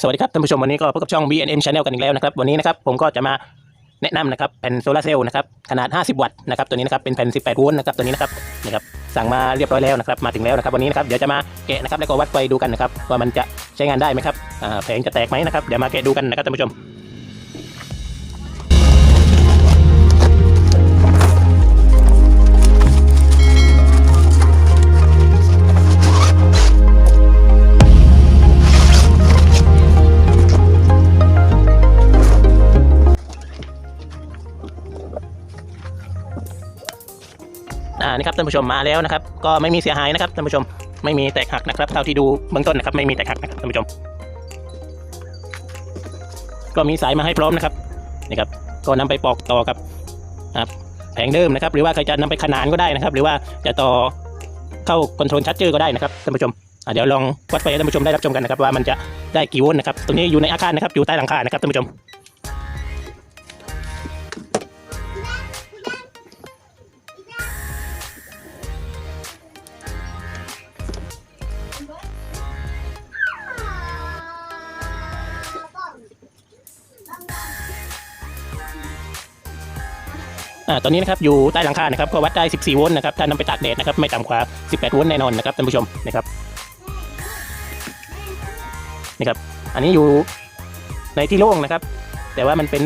สวัสดีครับท่านผู้ชมวันนี้ก็พบกับช่อง BNM Channel กันอีกแล้วนะครับวันนี้นะครับผมก็จะมาแนะนำนะครับแผ่นโซลาร์เซลล์นะครับขนาด 50 วัตต์นะครับตัวนี้นะครับเป็นแผ่น 18 โวลต์นะครับตัวนี้นะครับนี่ครับสั่งมาเรียบร้อยแล้วนะครับมาถึงแล้วนะครับวันนี้นะครับเดี๋ยวจะมาแกะนะครับแล้วก็วัดไฟดูกันนะครับว่ามันจะใช้งานได้ไหมครับอ่าแผงจะแตกไหมนะครับเดี๋ยวมาแกะดูกันนะครับท่านผู้ชม อ่านี่ครับท่านผู้ชมมาแล้วนะครับ ก็ไม่มีเสียหายนะครับท่านผู้ชมไม่มีแตกหักนะครับเท่าที่ดูเบื้องต้นนะครับไม่มีแตกหักนะครับท่านผู้ชม ก็มีสายมาให้พร้อมนะครับนี่ครับก็นำไปปอกต่อกับอ่าแผงเดิมนะครับ หรือว่าใครจะนำไปขนานก็ได้นะครับ หรือว่าจะต่อเข้าคอนโทรลชัดเจอร์ก็ได้นะครับท่านผู้ชมเดี๋ยวลองวัดไฟให้ท่านผู้ชมได้รับชมกันนะครับว่ามันจะได้กี่โวลต์นะครับตรงนี้อยู่ในอาคารนะครับอยู่ใต้หลังคานะครับท่านผู้ชม อ่าตอนนี้นะครับอยู่ใต้หลังคานะครับก็วัดได้ 14 โวลต์นะครับถ้านำไปตากแดดนะครับไม่ต่ำกว่า 18 โวลต์แน่นอนนะครับท่านผู้ชมนะครับนี่ครับ อันนี้อยู่ในที่โล่งนะครับ แต่ว่ามันเป็น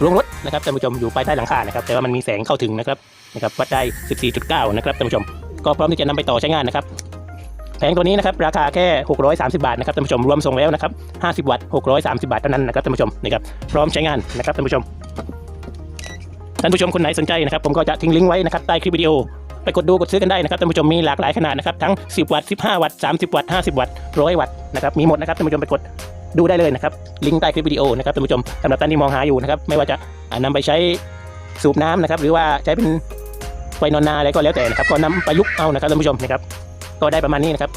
โรงรถนะครับท่านผู้ชมอยู่ภายใต้หลังคานะครับ แต่ว่ามันมีแสงเข้าถึงนะครับนะครับวัดได้ 14.9 นะครับท่านผู้ชม ก็พร้อมที่จะนำไปต่อใช้งานนะครับแผงตัวนี้นะครับราคาแค่ 630 บาทนะครับท่านผู้ชมรวมส่งแล้วนะครับ 50 วัตต์ 630 บาทเท่านั้นนะครับท่านผู้ชมนี่ครับพร้อมใช้งานนะครับท่านผู้ชม ท่านผู้ชมคนไหนสนใจนะครับผมก็จะทิ้งลิงก์ไว้นะครับใต้คลิปวิดีโอไปกดดูกดซื้อกันได้นะครับท่านผู้ชมมีหลากหลายขนาดนะครับทั้ง 10 วัตต์ 15 วัตต์ 30 วัตต์ 50 วัตต์ 100 วัตต์นะครับมีหมดนะครับท่านผู้ชมไปกดดูได้เลยนะครับลิงก์ใต้คลิปวิดีโอนะครับท่านผู้ชมสำหรับท่านที่มองหาอยู่นะครับไม่ว่าจะอ่านำไปใช้สูบน้ำนะครับหรือว่าใช้เป็นไฟนอนนาอะไรก็แล้วแต่นะครับก็นำประยุกต์เอานะครับท่านผู้ชมนะครับก็ได้ประมาณนี้นะครับ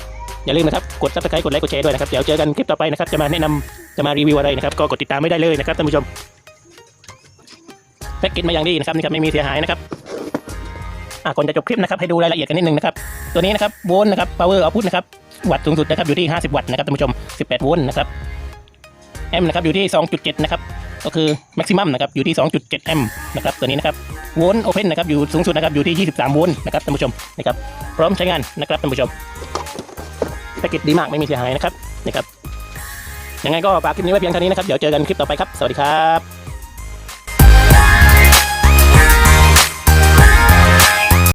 อย่าลืมนะครับกดซับสไครต์กดไลค์กดแชร์ด้วยนะครับเดี๋ยวเจอกันคลิปต่อไปนะครับจะมาแนะนำจะมารีวิวอะไรนะครับก็กดติดตามไม่ได้เลยนะครับท่านผู้ชม แพ็กเกจมาอย่างดีนะครับนี่ครับไม่มีเสียหายนะครับอะก่อนจะจบคลิปนะครับให้ดูรายละเอียดกันนิดนึงนะครับตัวนี้นะครับโวลต์นะครับ power output นะครับวัตต์สูงสุดนะครับอยู่ที่ 50 วัตต์นะครับท่านผู้ชม 18 โวลต์นะครับแอมป์นะครับอยู่ที่ 2.7 นะครับก็คือ maximum นะครับอยู่ที่ 2.7 แอมป์นะครับตัวนี้นะครับโวลต์โอเพนนะครับอยู่สูงสุดนะครับอยู่ที่ 23 โวลต์นะครับท่านผู้ชมนะครับพร้อมใช้งานนะครับท่านผู้ชมแพ็กเกจดีมากไม่มีเสียหายนะครับนะครับยังไงก็ฝากคลิปนี้ไว้เพียงเท่านี้นะครับเดี๋ยวเจอกันคลิปต่อไปครับสวัสดีครับ